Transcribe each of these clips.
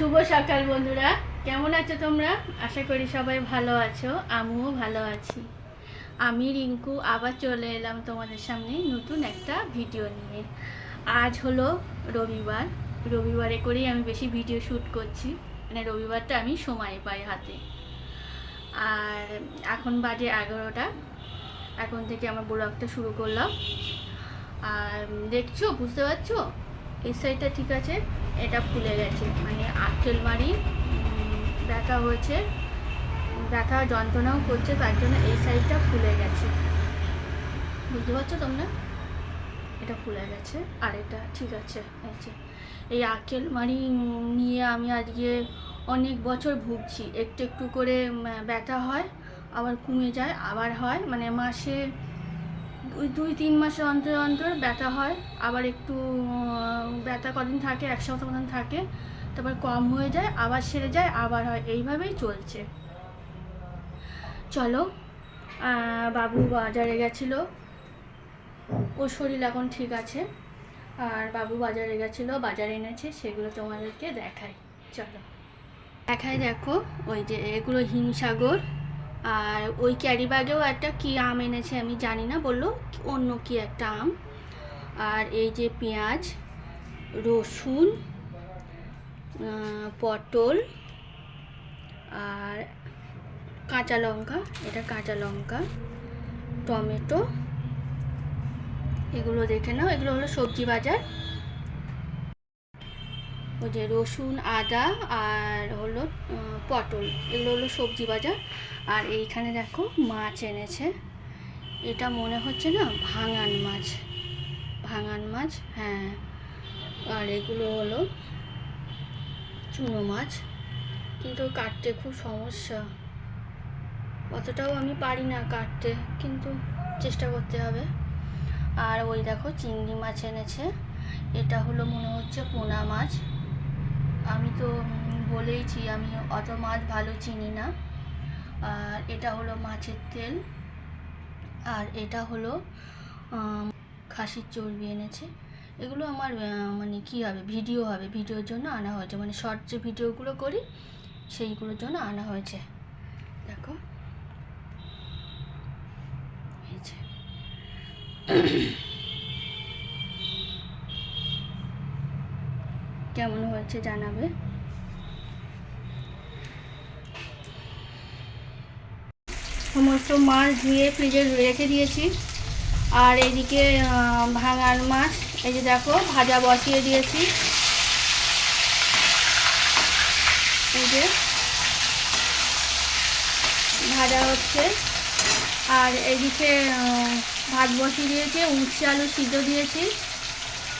শুভ সকাল বন্ধুরা। কেমন আছো তোমরা? আশা করি সবাই ভালো আছো, আমিও ভালো আছি। আমি রিঙ্কু, আবার চলে এলাম তোমাদের সামনে নতুন একটা ভিডিও নিয়ে। আজ হলো রবিবার। রবিবারে করেই আমি বেশি ভিডিও শ্যুট করছি। মানে রবিবারটা আমি সময় পাই হাতে। আর এখন বাজে এগারোটা। এখন থেকে আমার ব্লগটা শুরু করলাম। আর দেখছ, বুঝতে পারছ? এই সাইডটা ঠিক আছে, এটা ফুলে গেছে। মানে আটকেল মারি ব্যথা হয়েছে ব্যথা যন্ত্রণাও করছে, তার জন্য এই সাইডটা ফুলে গেছে। বুঝতে পারছ তোমরা? এটা ফুলে গেছে, আর এটা ঠিক আছে যে। এই আটকেল মারি নিয়ে আমি আজকে অনেক বছর ভুগছি। একটু একটু করে ব্যথা হয়, আবার কমে যায়, আবার হয়। মানে মাসে দুই, তিন মাসে অন্তর অন্তর ব্যথা হয়। আবার একটু ব্যথা কদিন থাকে, এক সপ্তাহ মতন থাকে, তারপর কম হয়ে যায়, আবার সেরে যায়, আবার হয়। এইভাবেই চলছে। চলো বাবু বাজারে গেছিল। ওর শরীর এখন ঠিক আছে। আর বাবু বাজারে গেছিল, বাজারে এনেছে, সেগুলো তোমাদেরকে দেখাই। চলো। দেখাই দেখো, ওই যে এগুলো হিমসাগর। আর ওই ক্যারি ব্যাগেও একটা কি আম এনেছে আমি জানি না, বলল অন্য কি একটা আম। আর এই যে পেঁয়াজ, রসুন পটল, আর কাঁচা লঙ্কা, এটা কাঁচা লঙ্কা, টমেটো, এগুলো দেখে নাও, এগুলো হলো সবজি বাজার। ওই যে রসুন, আদা আর হলো পটল। এগুলো হলো সবজি বাজার। আর এইখানে দেখো মাছ এনেছে। এটা মনে হচ্ছে না ভাঙান মাছ। ভাঙান মাছ হ্যাঁ। আর এগুলো হলো চুনো মাছ। কিন্তু কাটতে খুব সমস্যা। অতটাও আমি পারি না কাটতে, কিন্তু চেষ্টা করতে হবে। আর ওই দেখো চিংড়ি মাছ এনেছে। এটা হলো মনে হচ্ছে পোনা মাছ। আমি তো বলেইছি আমি অত মাছ ভালো চিনি না। আর এটা হলো মাছের তেল। আর এটা হলো খাসির চর্বি এনেছে। এগুলো আমার মানে কী হবে, ভিডিও হবে, ভিডিওর জন্য আনা হয়েছে। মানে শর্ট যে ভিডিওগুলো করি, সেইগুলোর জন্য আনা হয়েছে। দেখো। এই যে। কেমন হয়েছে জানাবে। সমস্ত মাছ ধুয়ে ফ্রিজে রেখে দিয়েছি। আর এদিকে ভাঙাল মাছ, এই যে দেখো, ভাজা বসিয়ে দিয়েছি। এই যে ভাজা হচ্ছে। আর এদিকে ভাত বসিয়ে দিয়েছে, উচ্ছে আলু সিদ্ধ দিয়েছি।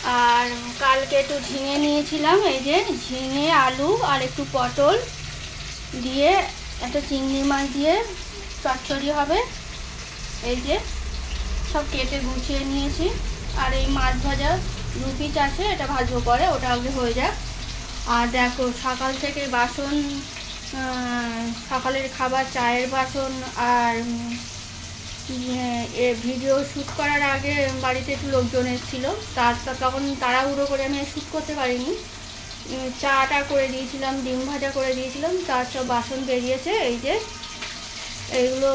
আর কালকে একটু ঝিঙে নিয়েছিলাম, এই যে ঝিঙে, আলু আর একটু পটল দিয়ে একটা চিংড়ি মাছ দিয়ে চচ্চড়ি হবে। এই যে সব কেটে গুছিয়ে নিয়েছি। আর এই মাছ ভাজা দু আছে, এটা ভাজবো পরে, ওটা আগে হয়ে যাক। আর দেখো সকাল থেকে বাসন সকালের খাবার, চায়ের বাসন আর এ ভিডিও শ্যুট করার আগে বাড়িতে একটু লোকজন এসেছিল। তার তখন তাড়াহুড়ো করে আমি শ্যুট করতে পারিনি। চাটা করে দিয়েছিলাম, ডিম ভাজা করে দিয়েছিলাম, তার সব বাসন বেরিয়েছে, এই যে এইগুলো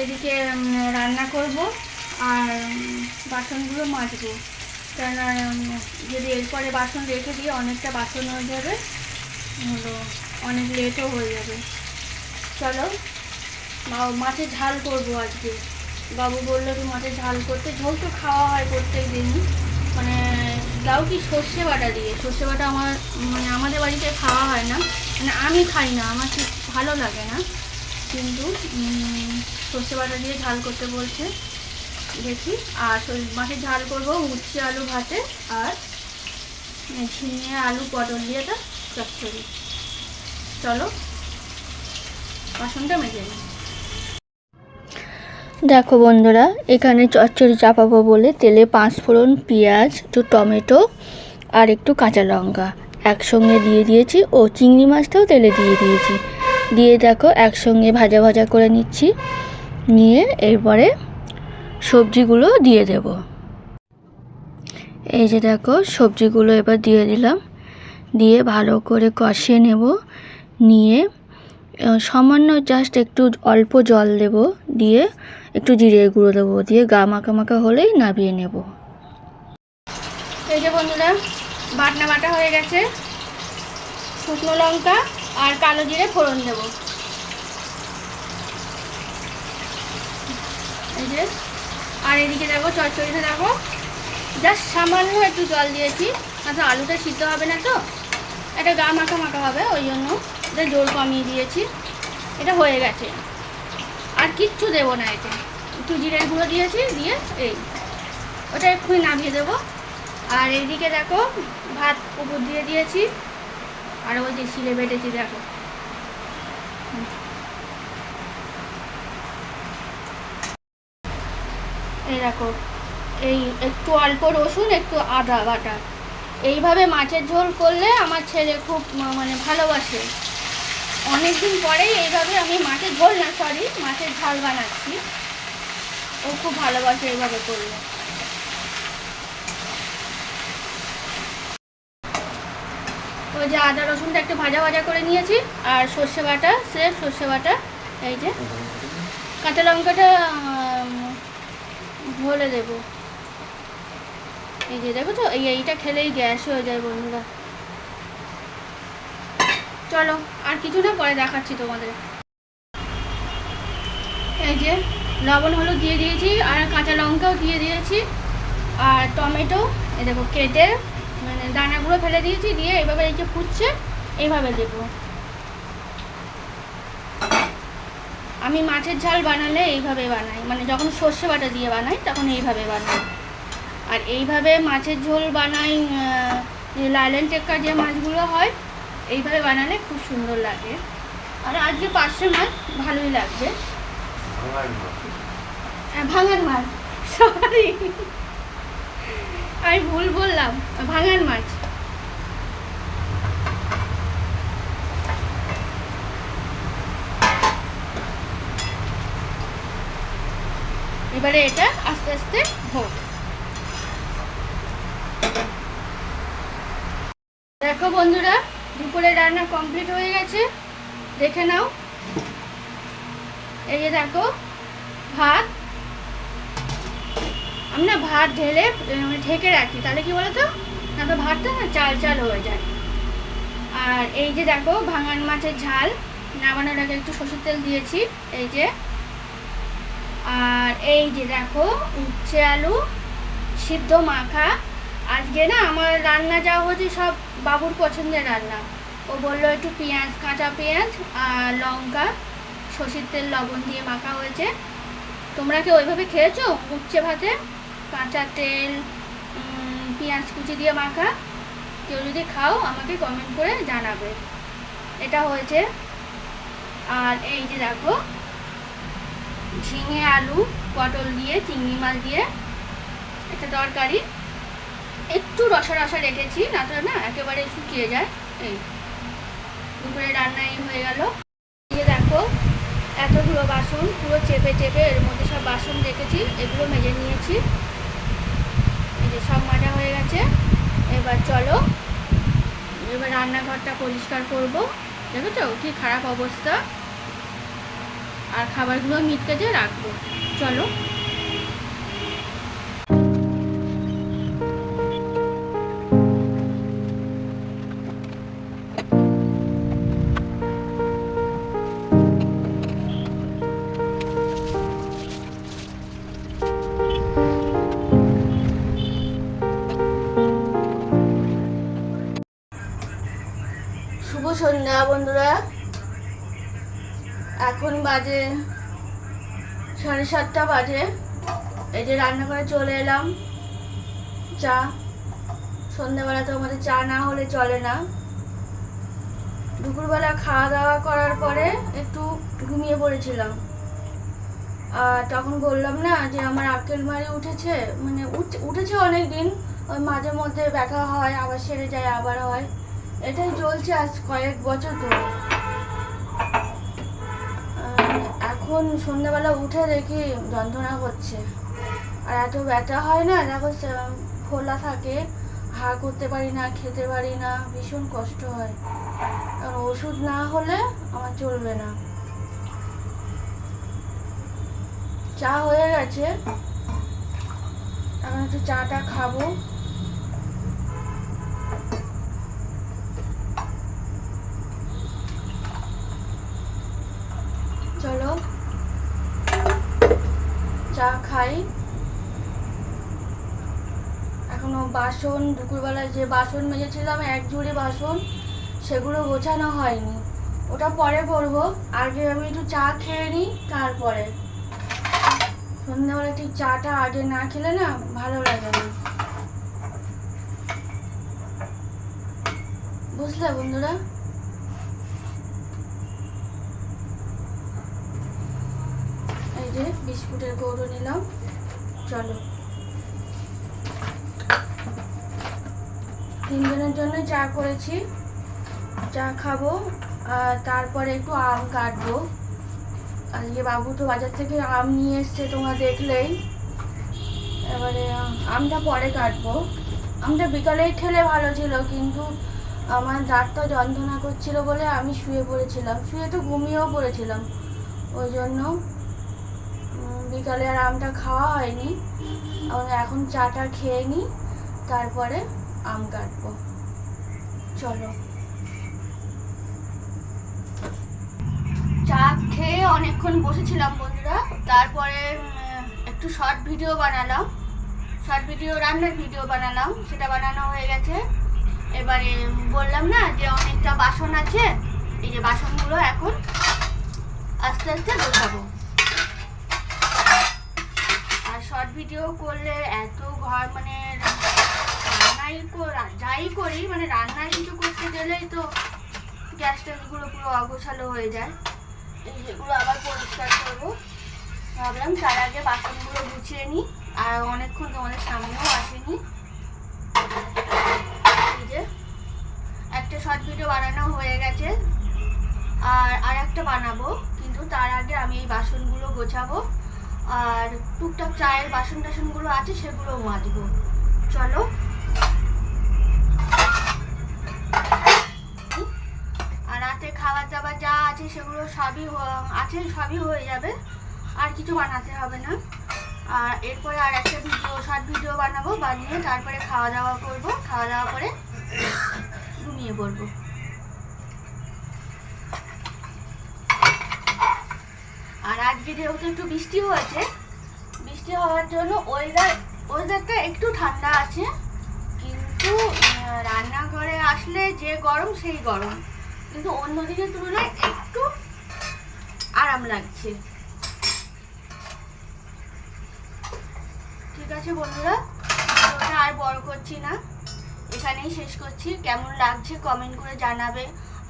এদিকে রান্না করব আর বাসনগুলো মাজবো। কেননা যদি এরপরে বাসন রেখে দিয়ে অনেকটা বাসন হয়ে যাবে, হলো, অনেক লেটও হয়ে যাবে। চলো। মাছের ঝাল করব আজকে। বাবু বলল কি মাছের ঝাল করতে। ঝোল তো খাওয়া হয় প্রত্যেক দিনই মানে তাও কি সর্ষে বাটা দিয়ে। সর্ষে বাটা আমার মানে আমাদের বাড়িতে খাওয়া হয় না। মানে আমি খাই না, আমার ঠিক ভালো লাগে না। কিন্তু সর্ষে বাটা দিয়ে ঝাল করতে বলছে। দেখি, আর মাছের ঝাল করব উচ্ছে আলু ভাতে আর ঝিঙে আলু পটল দিয়ে তা চচ্চড়ি। চলো, বাসনটা মেজে নিই। দেখো বন্ধুরা, এখানে চচ্চড়ি চাপাবো বলে তেলে পাঁচ ফোড়ন, পেঁয়াজ, একটু টমেটো আর একটু কাঁচা লঙ্কা একসঙ্গে দিয়ে দিয়েছি ও চিংড়ি মাছটাও তেলে দিয়ে দিয়েছি। দিয়ে দেখো একসঙ্গে ভাজা ভাজা করে নিচ্ছি, নিয়ে এরপরে সবজিগুলো দিয়ে দেব। এই যে দেখো সবজিগুলো এবার দিয়ে দিলাম, দিয়ে ভালো করে কষিয়ে নেব, নিয়ে সামান্য জাস্ট একটু অল্প জল দেব, দিয়ে একটু জিরে গুঁড়ো দেবো, দিয়ে গা মাখা মাখা হলেই নামিয়ে নেব। এই যে বন্ধুরা, বাটনা বাটা হয়ে গেছে। শুকনো লঙ্কা আর কালো জিরে ফোড়ন দেব। এই যে, আর এদিকে দেখো, চচ্চড়িতে দেখো জাস্ট সামান্য একটু জল দিয়েছি। আচ্ছা আলুটা সিদ্ধ হবে না তো? এটা গা মাখা মাখা হবে, ওই জন্য। এটা জোর কমিয়ে দিয়েছি। এটা হয়ে গেছে। আর কিচ্ছু দেবো না এতে। একটু জিরের গুঁড়ো দিয়েছি, দিয়ে এই। ওটা এক্ষুনি নামিয়ে দেবো। আর এইদিকে দেখো, ভাত উপর দিয়ে দিয়েছি। আর ওই যে শিলে বেটেছি, দেখো। এই দেখো, এই একটু অল্প রসুন, একটু আদা বাটা। এইভাবে মাছের ঝোল করলে আমার ছেলে খুব মানে ভালোবাসে। অনেকদিন পরেই এইভাবে আমি মাছের ঝোল না সরি মাছের ঝাল বানাচ্ছি। ও খুব ভালোবাসে এইভাবে করলে। ওই যে আদা রসুনটা একটু ভাজা ভাজা করে নিয়েছি, আর সর্ষে বাটা, সে সর্ষে বাটা, এই যে কাঁচা লঙ্কাটা ভরে দেবো। এই যে দেখো তো, এই এইটা খেলেই গ্যাস হয়ে যায় বন্ধুরা। চলো, আর কিছু না, পরে দেখাচ্ছি তোমাদের। এই যে, লবণ হলুদ দিয়ে দিয়েছি, আর কাঁচা লঙ্কাও দিয়ে দিয়েছি, আর টমেটো, এই দেখো, কেটে মানে দানাগুলো ফেলে দিয়েছি, দিয়ে এইভাবে এই যে ফুটছে এইভাবে দেবো। আমি মাছের ঝাল বানালে এইভাবে বানাই মানে যখন সর্ষে বাটা দিয়ে বানাই, তখন এইভাবে বানাই। আর এইভাবে মাছের ঝোল বানাই লাইলেন টেক্কার যে মাছগুলো হয় এইভাবে বানালে খুব সুন্দর লাগে। আর আজকে পাঁচশো মাছ ভালোই লাগবে। হ্যাঁ, ভাঙার মাছ সরি আমি ভুল বললাম ভাঙার মাছ। এবারে এটা আস্তে আস্তে হোক দেখো বন্ধুরা দুপুরে রান্না কমপ্লিট হয়ে গেছে। দেখে নাও। এই যে দেখো ভাত। আমি না ভাত ঢেলে আহ, ঢেকে রাখি। তাহলে কি বলতো? না তো ভাতটা না চাল চাল হয়ে যায়। আর এই যে দেখো ভাঙান মাছের ঝাল। নামানোর আগে একটু সরষের তেল দিয়েছি এই যে। আর এই যে দেখো উচ্ছে আলু সিদ্ধ মাখা। আজকে না আমার রান্না যা হচ্ছে সব বাবুর পছন্দের রান্না। ও বলল একটু পেঁয়াজ, কাঁচা পেঁয়াজ আর লঙ্কা, সর্ষের তেল, লবণ দিয়ে মাখা হয়েছে। তোমরা কি ওইভাবে খেয়েছো? উচ্ছে ভাতে, কাঁচা তেল পেঁয়াজ কুচি দিয়ে মাখা? কেউ যদি খাও, আমাকে কমেন্ট করে জানাবে। এটা হয়েছে। আর এই যে দেখো, ঝিঙে আলু, পটল দিয়ে, চিংড়ি মাছ দিয়ে একটা তরকারি। একটু রসা রসা রেখেছি না তো না একেবারে শুকিয়ে যায়। এই। দুপুরে রান্না এই হয়ে গেল। দিয়ে দেখো এতগুলো বাসন পুরো চেপে চেপে এর মধ্যে সব বাসন রেখেছি, এগুলো মেজে নিয়েছি। এই যে সব মাজা হয়ে গেছে। এবার চলো, এবার রান্নাঘরটা পরিষ্কার করব। দেখেছ কি খারাপ অবস্থা? আর খাবারগুলো মিট কেটে রাখব। চলো। শুভ সন্ধ্যা, বন্ধুরা। এখন বাজে সাড়ে সাতটা বাজে। এই যে রান্না করে চলে এলাম। চা। সন্ধ্যাবেলা তো আমাদের চা না হলে চলে না। দুপুরবেলা খাওয়া দাওয়া করার পরে একটু ঘুমিয়ে পড়েছিলাম। আর তখন বললাম না যে, আমার আক্কেল মারি উঠেছে। মানে উঠ- উঠেছে অনেক দিন ওই মাঝে মধ্যে ব্যথা হয়, আবার সেরে যায়, আবার হয়। এটাই চলছে আজ কয়েক বছর ধরে। এখন সন্ধ্যাবেলা উঠে দেখি যন্ত্রণা করছে। আর এত ব্যথা হয় না, দেখো খোলা থাকে হা করতে পারি না, খেতে পারি না, ভীষণ কষ্ট হয়। কারণ ওষুধ না হলে আমার চলবে না। চা হয়ে গেছে। এখন একটু চাটা খাব চলো চা খাই। এখনও বাসন, দুপুরবেলায় যে বাসন মেজেছিলাম, এক ঝুড়ি বাসন, সেগুলো গোছানো হয়নি। ওটা পরে করব। আগে আমি একটু চা খেয়ে নিই, তারপরে। সন্ধ্যাবেলা ঠিক চাটা আগে না খেলে না, ভালো লাগে না। বুঝলে বন্ধুরা? এই যে বিস্কুটের গৌড় নিলাম। চলো। তিনজনের জন্য চা করেছি। চা খাব, আর তারপরে একটু আম কাটবো। আজকে বাবু তো বাজার থেকে আম নিয়ে এসছে তোমরা দেখলেই। এবারে আমটা পরে কাটবো। আমটা বিকালেই খেলে ভালো ছিল, কিন্তু আমার দাঁতটা যন্ত্রণা করছিল বলে আমি শুয়ে পড়েছিলাম। শুয়ে তো ঘুমিয়েও পড়েছিলাম। ওই জন্য বিকালে আর আমটা খাওয়া হয়নি। এখন চাটা খেয়ে নিই তারপরে আম কাটবো। চলো। চা খেয়ে অনেকক্ষণ বসেছিলাম বন্ধুরা, তারপরে একটু শর্ট ভিডিও বানালাম। শর্ট ভিডিও রান্নার ভিডিও বানালাম, সেটা বানানো হয়ে গেছে। এবারে বললাম না যে অনেকটা বাসন আছে, এই যে বাসনগুলো এখন আস্তে আস্তে গোছাবো আর শর্ট ভিডিও করলে এত ঘর মানে রান্নাই যাই করি মানে রান্নার কিছু করতে গেলেই তো গ্যাস ট্যাসগুলো পুরো অগোছালো হয়ে যায়। এই যেগুলো আবার পরিষ্কার করব। ভাবলাম তার আগে বাসনগুলো গুছিয়ে নিই, আর অনেকক্ষণ তোমাদের সামনেও আসেনি। যে, একটা শর্ট ভিডিও বানানো হয়ে গেছে। আর আর একটা বানাবো, কিন্তু তার আগে আমি এই বাসনগুলো গোছাবো। আর টুকটাক চায়ের বাসন টাসনগুলো আছে, সেগুলো মাজবো। চলো। আর রাতে খাবার দাবার যা আছে, সেগুলো সবই আছে, সবই হয়ে যাবে। আর কিছু বানাতে হবে না। আর এরপরে আর একটা ভিডিও, শর্ট ভিডিও বানাবো, বানিয়ে তারপরে খাওয়া দাওয়া করব। খাওয়া দাওয়া করে ঘুমিয়ে পড়ব আর আজকে একটু বৃষ্টি হয়েছে বৃষ্টি হওয়ার জন্য ওয়েদার ওয়েদারটা একটু ঠান্ডা আছে। কিন্তু রান্নাঘরে আসলে যে গরম, সেই গরম। কিন্তু অন্য দিনের তুলনায় একটু আরাম লাগছে। ঠিক আছে বন্ধুরা ওটা আর বড় করছি না। এখানেই শেষ করছি। কেমন লাগছে কমেন্ট করে জানাবে।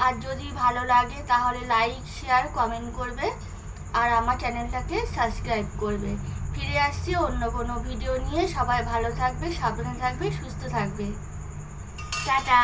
আর যদি ভালো লাগে তাহলে লাইক শেয়ার কমেন্ট করবে। আর আমার চ্যানেলটাকে সাবস্ক্রাইব করবে। ফিরে আসছি অন্য কোনো ভিডিও নিয়ে। সবাই ভালো থাকবে, সাবধানে থাকবে, সুস্থ থাকবে। টাটা!